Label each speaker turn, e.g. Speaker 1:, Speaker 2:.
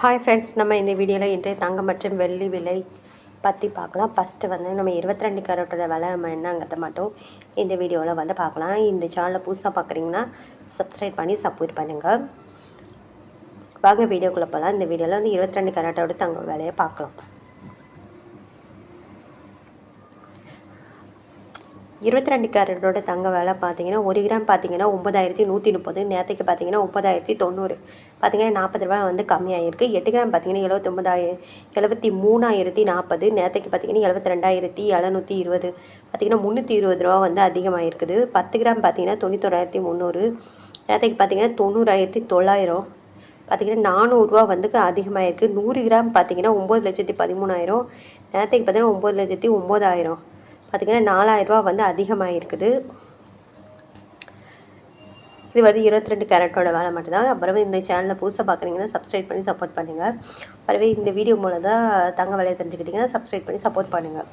Speaker 1: Hi friends நம்ம இந்த வீடியோவில் இன்றைய தங்கம் மற்றும் வெள்ளி விலை பற்றி பார்க்கலாம். ஃபஸ்ட்டு வந்து நம்ம இருபத்தி ரெண்டு கேரட்டோட விலை நம்ம என்னங்கிறத மட்டும் இந்த வீடியோவில் வந்து பார்க்கலாம். இந்த சேனலில் புதுசாக பார்க்குறீங்கன்னா சப்ஸ்கிரைப் பண்ணி சப்போர்ட் பண்ணுங்கள் வாங்க வீடியோக்குள்ளே போகலாம் இந்த வீடியோவில் வந்து இருபத்தி ரெண்டு கேரட்டோட தங்க விலையை பார்க்கலாம். இருபத்தி ரெண்டு கேரட்டோட தங்க விலை பார்த்தீங்கன்னா ஒரு கிராம் பார்த்தீங்கன்னா ஒம்பதாயிரத்தி நூற்றி முப்பது நேற்றுக்கு பார்த்தீங்கன்னா ஒம்பதாயிரத்தி தொண்ணூறு. பார்த்தீங்கன்னா நாற்பது ரூபாய் வந்து கம்மியாயிருக்கு. எட்டு கிராம் பார்த்தீங்கன்னா எழுபத்தொம்பதாயிரம் எழுபத்தி மூணாயிரத்தி நாற்பது நேற்றுக்கு பார்த்தீங்கன்னா எழுபத்தி ரெண்டாயிரத்தி எழுநூற்றி இருபது. பார்த்தீங்கன்னா முந்நூற்றி இருபது ரூபா வந்து அதிகமாகிருக்குது பத்து கிராம் பார்த்தீங்கன்னா தொண்ணூத்தொராயிரத்தி முந்நூறு. நேற்றுக்கு பார்த்தீங்கன்னா தொண்ணூறாயிரத்தி தொள்ளாயிரம். பார்த்தீங்கன்னா நானூறுரூவா வந்து அதிகமாகிருக்கு நூறு கிராம் பார்த்தீங்கன்னா ஒம்பது லட்சத்தி பதிமூணாயிரம். நேற்றுக்கு பார்த்தீங்கன்னா ஒம்பது லட்சத்தி ஒம்பதாயிரம் பார்த்திங்கன்னா நாலாயிரரூபா வந்து அதிகமாகிருக்குது இது வந்து இருபத்தி ரெண்டு கேரட்டோட வேலை மட்டும்தான். அப்புறமே இந்த சேனலில் புதுசாக பார்க்குறீங்கன்னா சப்ஸ்கிரைப் பண்ணி சப்போர்ட் பண்ணுங்கள் அப்புறமே இந்த வீடியோ மூலம் தான் தங்க விலையை தெரிஞ்சுக்கிட்டிங்கன்னா சப்ஸ்கிரைப் பண்ணி சப்போர்ட் பண்ணுங்கள்